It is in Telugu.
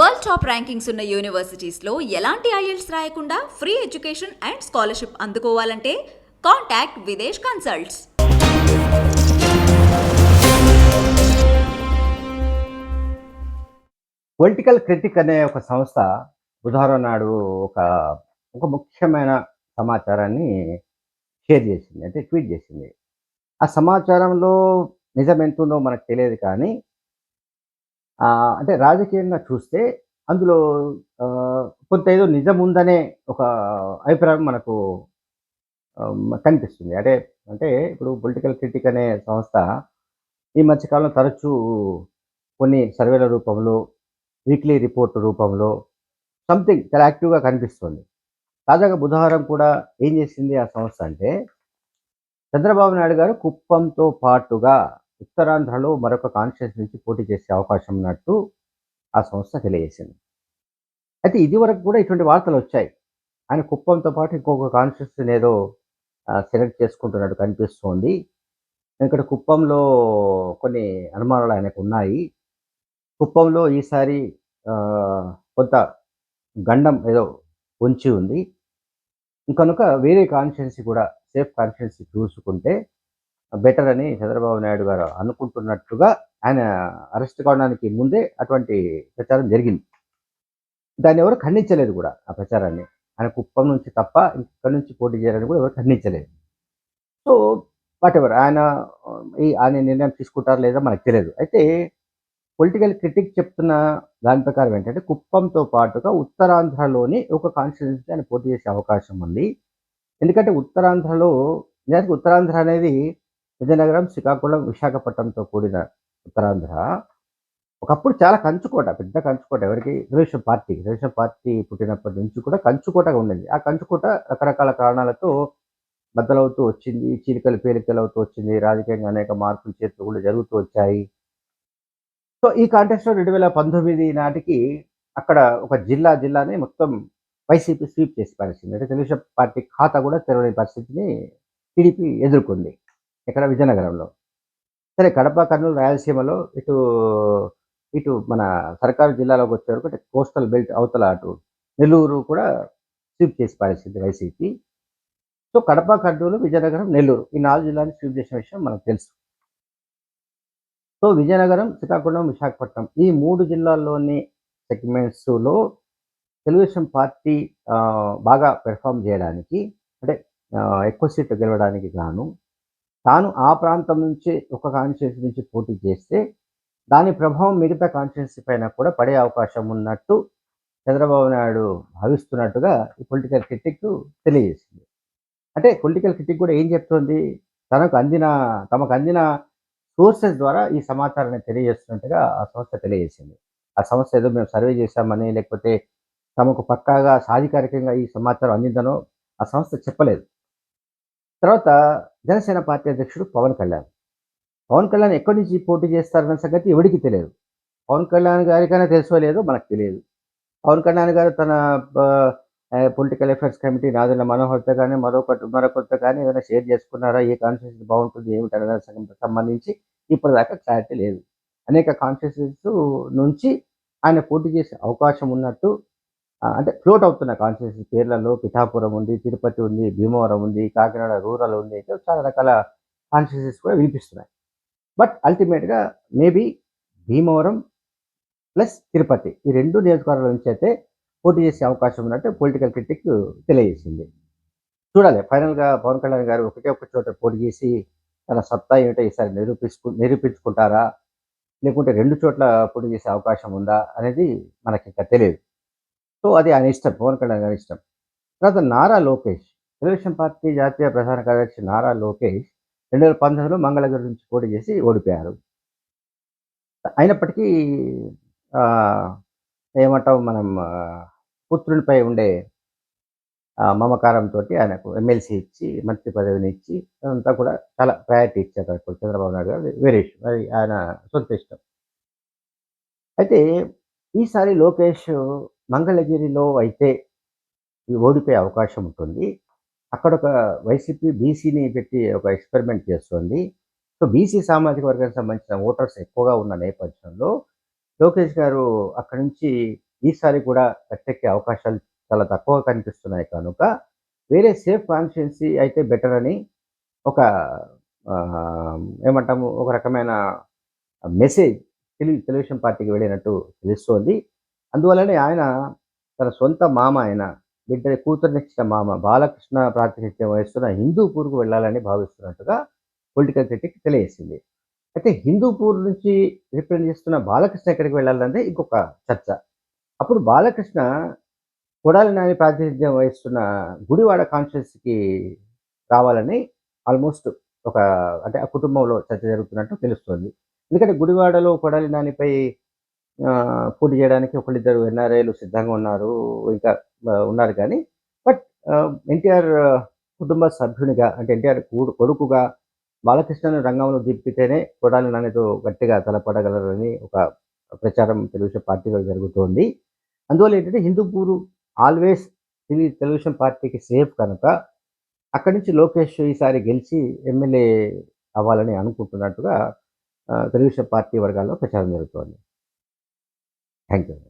వరల్డ్ టాప్ ర్యాంకింగ్స్ ఉన్న యూనివర్సిటీస్లో ఎలాంటి ఐఎల్స్ రాయకుండా free education and scholarship అందుకోవాలంటే contact Videsh consults. Political critic అనే ఒక సంస్థ బుధవారం నాడు ఒక ఒక ముఖ్యమైన సమాచారాన్ని షేర్ చేసింది అంటే ట్వీట్ చేసింది. ఆ సమాచారంలో నిజం ఎంత ఉందో మనకు తెలియదు కానీ అంటే రాజకీయంగా చూస్తే అందులో కొంత ఏదో నిజం ఉందనే ఒక అభిప్రాయం మనకు కనిపిస్తుంది. అంటే అంటే ఇప్పుడు పొలిటికల్ క్రిటిక్ అనే సంస్థ ఈ మధ్యకాలంలో తరచూ కొన్ని సర్వేల రూపంలో వీక్లీ రిపోర్ట్ రూపంలో సంథింగ్ చాలా యాక్టివ్గా కనిపిస్తుంది. తాజాగా బుధవారం కూడా ఏం చేసింది ఆ సంస్థ అంటే చంద్రబాబు నాయుడు గారు కుప్పంతో పాటుగా ఉత్తరాంధ్రలో మరొక కాన్స్టిట్యూన్స్ నుంచి పోటీ చేసే అవకాశం ఉన్నట్టు ఆ సంస్థ తెలియజేసింది. అయితే ఇది వరకు కూడా ఇటువంటి వార్తలు వచ్చాయి. ఆయన కుప్పంతో పాటు ఇంకొక కాన్స్టిట్యూషన్ ఏదో సెలెక్ట్ చేసుకుంటున్నట్టు కనిపిస్తోంది. ఇక్కడ కుప్పంలో కొన్ని అనుమానాలు ఆయనకు ఉన్నాయి. కుప్పంలో ఈసారి కొంత గండం ఏదో ఉంచి ఉంది. కనుక వేరే కాన్స్టిట్యున్సీ కూడా సేఫ్ కాన్స్టిట్యున్సీ చూసుకుంటే బెటర్ అని చంద్రబాబు నాయుడు గారు అనుకుంటున్నట్టుగా ఆయన అరెస్ట్ కావడానికి ముందే అటువంటి ప్రచారం జరిగింది. దాన్ని ఎవరు ఖండించలేదు కూడా ఆ ప్రచారాన్ని. ఆయన కుప్పం నుంచి తప్ప ఇక్కడి నుంచి పోటీ చేయాలని కూడా ఎవరు ఖండించలేదు. సో వాట్ ఎవర్ ఆయన ఈ ఆయన నిర్ణయం తీసుకుంటారా లేదా మనకు తెలియదు. అయితే పొలిటికల్ క్రిటిక్ చెప్తున్న దాని ప్రకారం ఏంటంటే కుప్పంతో పాటుగా ఉత్తరాంధ్రలోని ఒక కాన్స్టిట్యున్సీ ఆయన పోటీ చేసే అవకాశం ఉంది. ఎందుకంటే ఉత్తరాంధ్రలో నిజానికి ఉత్తరాంధ్ర అనేది విజయనగరం శ్రీకాకుళం విశాఖపట్నంతో కూడిన ఉత్తరాంధ్ర. ఒకప్పుడు చాలా కంచుకోట పెద్ద కంచుకోట ఎవరికి? తెలుగుదేశం పార్టీ. తెలుగుదేశం పార్టీ పుట్టినప్పటి నుంచి కూడా కంచుకోటగా ఉండింది. ఆ కంచుకోట రకరకాల కారణాలతో బద్దలవుతూ వచ్చింది. చీలికలు పేలికలు అవుతూ వచ్చింది. రాజకీయంగా అనేక మార్పులు చేతులు కూడా జరుగుతూ వచ్చాయి. సో ఈ కాంటెస్ట్లో రెండు వేల పంతొమ్మిది నాటికి అక్కడ ఒక జిల్లా జిల్లాని మొత్తం వైసీపీ స్వీప్ చేసి పరిస్థితి అంటే తెలుగుదేశం పార్టీ ఖాతా కూడా తెరవని పరిస్థితిని టీడీపీ ఎదుర్కొంది. ఇక్కడ విజయనగరంలో. సరే కడప కర్నూలు రాయలసీమలో ఇటు ఇటు మన సర్కారు జిల్లాలోకి వచ్చేవరకు అంటే కోస్టల్ బెల్ట్ అవతల అటు నెల్లూరు కూడా స్వీప్ చేసి పారేసింది వైసీపీ. సో కడప కర్నూలు విజయనగరం నెల్లూరు ఈ నాలుగు జిల్లాని స్వీప్ చేసిన విషయం మనకు తెలుసు. సో విజయనగరం శ్రీకాకుళం విశాఖపట్నం ఈ మూడు జిల్లాల్లోని సెగ్మెంట్స్లో తెలుగుదేశం పార్టీ బాగా పెర్ఫామ్ చేయడానికి అంటే ఎక్కువ సీట్లు గెలవడానికి గాను తాను ఆ ప్రాంతం నుంచి ఒక కాన్స్టిట్యూన్సీ నుంచి పోటీ చేస్తే దాని ప్రభావం మిగతా కాన్స్టిట్యూన్సీ పైన కూడా పడే అవకాశం ఉన్నట్టు చంద్రబాబు నాయుడు భావిస్తున్నట్టుగా ఈ పొలిటికల్ క్రిటిక్ తెలియజేసింది. అంటే పొలిటికల్ క్రిటిక్ కూడా ఏం చెప్తోంది? తనకు అందిన తమకు అందిన సోర్సెస్ ద్వారా ఈ సమాచారాన్ని తెలియజేస్తున్నట్టుగా ఆ సంస్థ తెలియజేసింది. ఆ సంస్థ ఏదో మేము సర్వే చేశామని లేకపోతే తమకు పక్కాగా సాధికారికంగా ఈ సమాచారం అందిందనో ఆ సంస్థ చెప్పలేదు. తర్వాత జనసేన పార్టీ అధ్యక్షుడు పవన్ కళ్యాణ్. పవన్ కళ్యాణ్ ఎక్కడి నుంచి పోటీ చేస్తారన్న సంగతి ఎవరికి తెలియదు. పవన్ కళ్యాణ్ గారికైనా తెలుసో లేదో మనకు తెలియదు. పవన్ కళ్యాణ్ గారు తన పొలిటికల్ అఫైర్స్ కమిటీ నాదన్న మనోహర్తో కానీ మరొకటి మరొకరితో కానీ ఏదైనా షేర్ చేసుకున్నారా? ఏ కాన్స్టిట్యూషన్ బాగుంటుంది? ఏమిటనే సంబంధించి ఇప్పటిదాకా క్లారిటీ లేదు. అనేక కాన్స్టిట్యూషన్స్ నుంచి ఆయన పోటీ చేసే అవకాశం ఉన్నట్టు అంటే ఫ్లోట్ అవుతున్న కాన్స్టిట్యూన్సీ పేర్లలో పిఠాపురం ఉంది తిరుపతి ఉంది భీమవరం ఉంది కాకినాడ రూరల్ ఉంది అయితే చాలా రకాల కాన్స్టిట్యూన్సీస్ కూడా వినిపిస్తున్నాయి. బట్ అల్టిమేట్గా మేబీ భీమవరం ప్లస్ తిరుపతి ఈ రెండు నియోజకవర్గాల నుంచి అయితే పోటీ చేసే అవకాశం ఉన్నట్టు పొలిటికల్ క్రిటిక్ తెలియజేసింది. చూడాలి ఫైనల్గా పవన్ కళ్యాణ్ గారు ఒకటే ఒక చోట పోటీ చేసి తన సత్తా ఏమిటో ఈసారి నిరూపించుకు నిరూపించుకుంటారా? లేకుంటే రెండు చోట్ల పోటీ చేసే అవకాశం ఉందా అనేది మనకి ఇంకా తెలియదు. సో అది ఆయన ఇష్టం పవన్ కళ్యాణ్ గారి ఇష్టం. తర్వాత నారా లోకేష్ తెలుగుదేశం పార్టీ జాతీయ ప్రధాన కార్యదర్శి నారా లోకేష్ రెండు వేల పంతొమ్మిదిలో మంగళగిరి నుంచి పోటీ చేసి ఓడిపోయారు. అయినప్పటికీ ఏమంటాం మనం పుత్రునిపై ఉండే మమకారంతో ఆయనకు ఎమ్మెల్సీ ఇచ్చి మంత్రి పదవిని ఇచ్చి అదంతా కూడా చాలా ప్రయారిటీ ఇచ్చారు చంద్రబాబు నాయుడు గారు. వేరే ఇష్టం అది ఆయన సొంత ఇష్టం. అయితే ఈసారి లోకేష్ మంగళగిరిలో అయితే ఓడిపోయే అవకాశం ఉంటుంది. అక్కడ ఒక వైసీపీ బీసీని పెట్టి ఒక ఎక్స్పెరిమెంట్ చేస్తుంది. సో బీసీ సామాజిక వర్గానికి సంబంధించిన ఓటర్స్ ఎక్కువగా ఉన్న నేపథ్యంలో లోకేష్ గారు అక్కడి నుంచి ఈసారి కూడా కట్టెక్కే అవకాశాలు చాలా తక్కువ కనిపిస్తున్నాయి కనుక వేరే సేఫ్ కాన్స్టిట్యున్సీ అయితే బెటర్ అని ఒక ఏమంటాము ఒక రకమైన మెసేజ్ తెలుగు తెలుగుదేశం పార్టీకి వెళ్ళినట్టు తెలుస్తోంది. అందువల్లనే ఆయన తన సొంత మామ ఆయన బిడ్డ కూతురునిచ్చిన మామ బాలకృష్ణ ప్రాతినిధ్యం వహిస్తున్న హిందూపూర్కు వెళ్ళాలని భావిస్తున్నట్టుగా పొలిటికల్ క్రిటిక్ తెలియజేసింది. అయితే హిందూపూర్ నుంచి రిప్రజెంట్ చేస్తున్న బాలకృష్ణ ఎక్కడికి వెళ్ళాలంటే ఇంకొక చర్చ. అప్పుడు బాలకృష్ణ కొడాలి నాని ప్రాతినిధ్యం వహిస్తున్న గుడివాడ కాన్స్టిట్యున్సీకి రావాలని ఆల్మోస్ట్ ఒక అంటే ఆ కుటుంబంలో చర్చ జరుగుతున్నట్టు తెలుస్తుంది. ఎందుకంటే గుడివాడలో కొడాలి నానిపై పోటీ చేయడానికి ఒకళ్ళిద్దరు ఎన్ఆర్ఐలు సిద్ధంగా ఉన్నారు ఇంకా ఉన్నారు కానీ బట్ ఎన్టీఆర్ కుటుంబ సభ్యునిగా అంటే ఎన్టీఆర్ కొడుకుగా బాలకృష్ణను రంగంలో దిప్పితేనే కొడాలి నానితో గట్టిగా తలపడగలరని ఒక ప్రచారం తెలుగుదేశం పార్టీలో జరుగుతోంది. అందువల్ల ఏంటంటే హిందూపూరు ఆల్వేస్ తెలుగుదేశం పార్టీకి సేఫ్ కనుక అక్కడి నుంచి లోకేష్ ఈసారి గెలిచి ఎమ్మెల్యే అవ్వాలని అనుకుంటున్నట్టుగా తెలుగుదేశం పార్టీ వర్గాల్లో ప్రచారం జరుగుతోంది. Thank you.